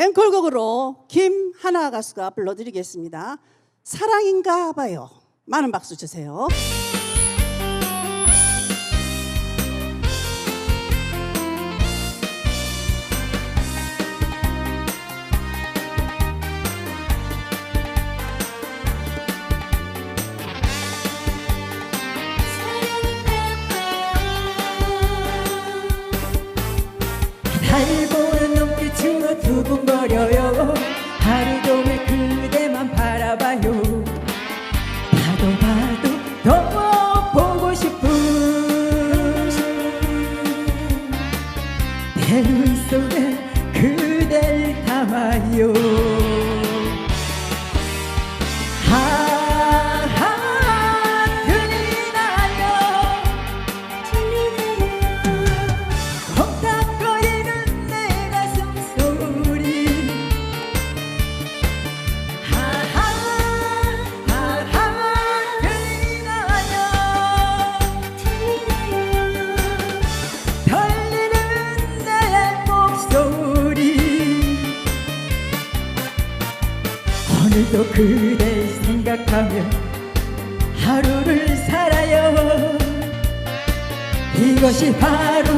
앵콜곡으로 김하나 가수가 불러드리겠습니다. 사랑인가 봐요. 많은 박수 주세요. 달보 두근거려요. 하루 종일 그대만 바라봐요. 봐도 봐도 더 보고 싶은 내 눈 속에 그댈 담아요 오늘도 그댈 생각하며 하루를 살아요. 이것이 바로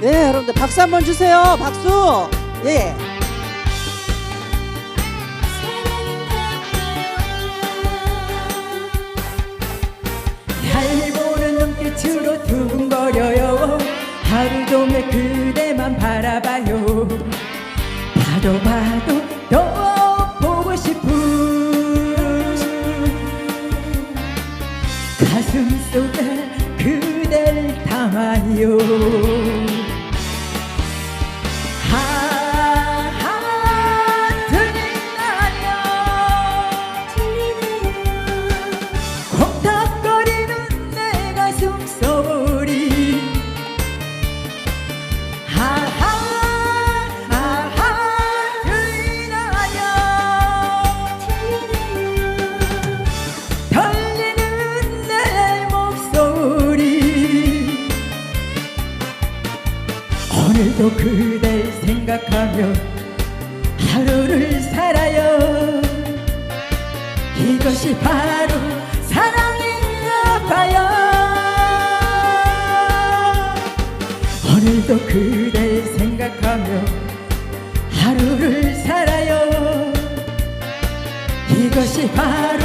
네, 여러분들 박수 한번 주세요. 박수. 예. 달 보는 눈빛으로 두근거려요 하루 종일 그대만 바라봐요 봐도 봐도 더 보고 싶은 가슴 속에 그댈 담아요 오늘도 그댈 생각하며 하루를 살아요. 이것이 바로 사랑인가 봐요. 오늘도 그댈 생각하며 하루를 살아요. 이것이 바로